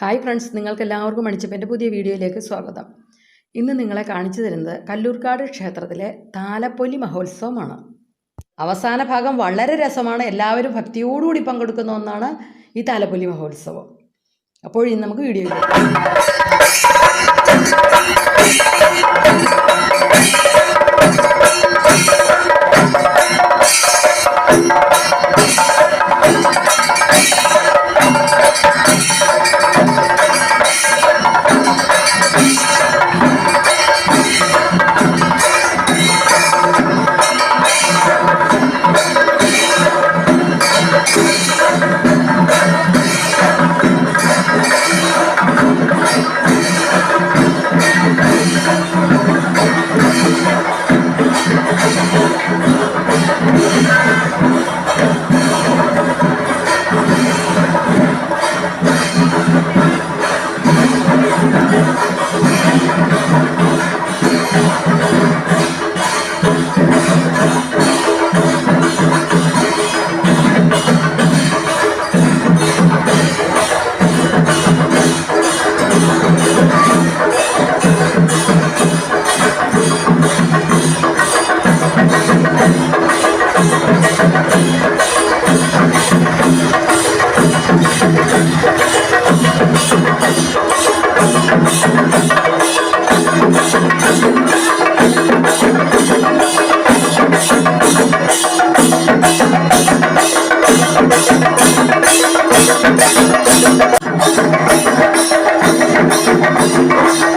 Hi friends നിങ്ങൾക്ക് എല്ലാവർക്കും മണിച്ചപ്പന്റെ പുതിയ വീഡിയോയിലേക്ക് സ്വാഗതം. ഇന്ന് നിങ്ങളെ കാണിച്ചു തരുന്നത് കല്ലൂർക്കാട് ക്ഷേത്രത്തിലെ താലപ്പൊലി മഹോത്സവമാണ്. അവസാന ഭാഗം വളരെ രസമാണ് എല്ലാവരും ഭക്തിയോടുകൂടി പങ്കെടുക്കുന്ന ഒന്നാണ് ഈ താലപ്പൊലി മഹോത്സവം. അപ്പോൾ ഇനി നമുക്ക് വീഡിയോ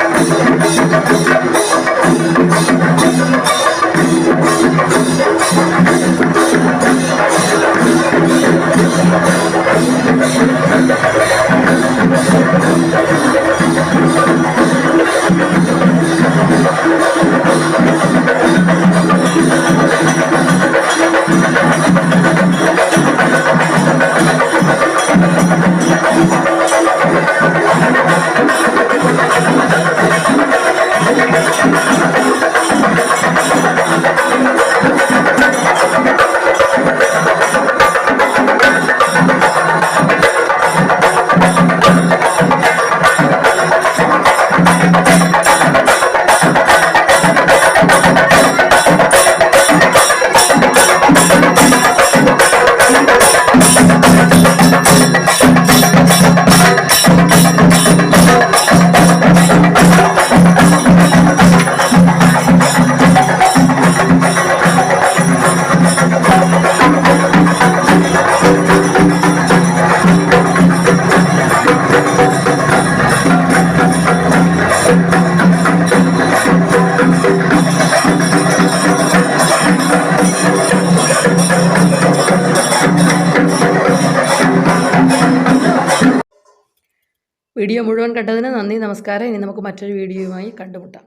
വീഡിയോ മുഴുവൻ കണ്ടതിന് നന്ദി നമസ്കാരം. ഇനി നമുക്ക് മറ്റൊരു വീഡിയോയുമായി കണ്ടുമുട്ടാം.